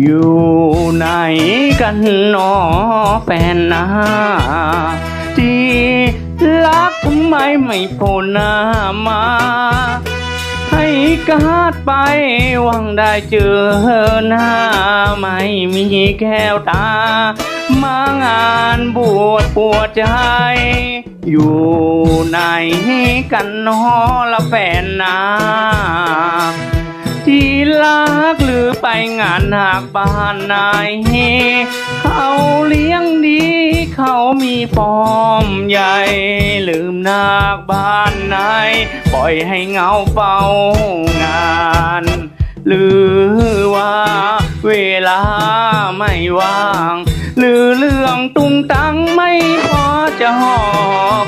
อยู่ไหนกันหนอแฟนนาที่รักทำไมไม่โผล่หน้ามา ให้กาดไปหวังได้เจอหน้า ไม่มีแก้วตา มางานบวชปวดใจ อยู่ไหนกันหนอละแฟนนา ที่รักหรือไปงานหากบ้านไหนเขาเลี้ยงดีเขามีปอมใหญ่ ลืมนาคบ้านไหนปล่อยให้เงาเฝ้างานหรือว่าเวลาไม่ว่าง หรือเรื่องตุ้งตังไม่พอจะห่อ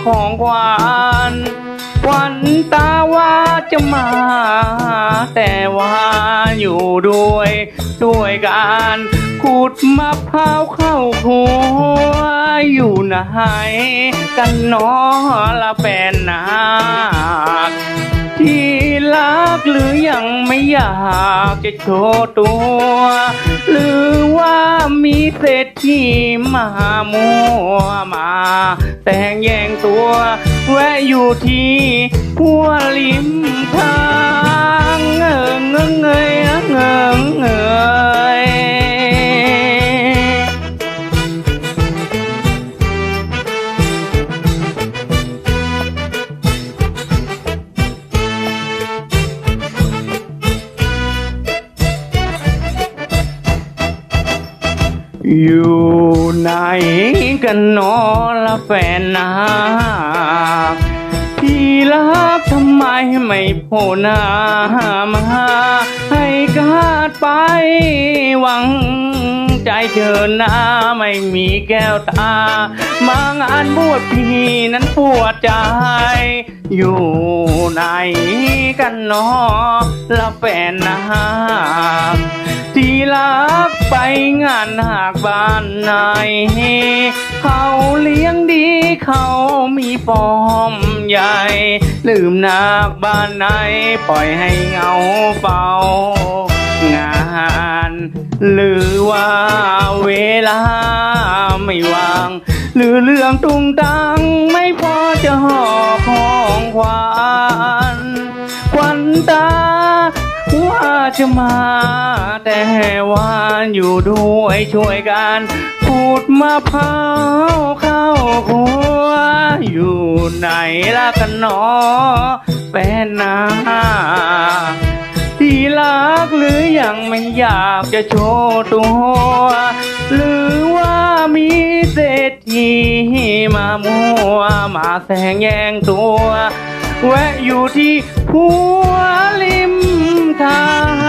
ของขวานวันตาว่าจะมา แต่ว่าอยู่ด้วย ด้วยการขุดมะพร้าวเข้าครัวอยู่ไหนกันนอละแฟนนาที่รักหรือยังไม่อยากจะโชว์ตัว หรือว่ามีเศรษฐีมามัวมา แต่งแย่งตัว แวะอยู่ที่หัวริมทา อยู่ไหนกันนอละแฟนนาคที่รักทำไมไม่โผล่หน้ามาให้กาดไปหวังใจเชิญหน้าไม่มีแก้วตา มางานบวชพี่นั้นปวดใจ อยู่ไหนกันนอละแฟนนา ที่รักไปงานหากบ้านไหนเขาเลี้ยงดีเขามีปอมใหญ่ ลืมนาคบ้านไหนปล่อยให้เงาเฝ้างานหรือว่าเวลาไม่ว่าง หรือเรื่องตุงตังไม่พอจะห่อขอ จะมา แต่ว่าอยู่ด้วยช่วยกันพูดมะพร้าวเข้าครัว อยู่ไหนล่ะกันหนอแฟนนาที่รักหรือยังไม่อยากจะโชว์ตัว หรือว่ามีเศรษฐีมามัวมาแสงแย่งตัว แวะอยู่ที่หัวริม था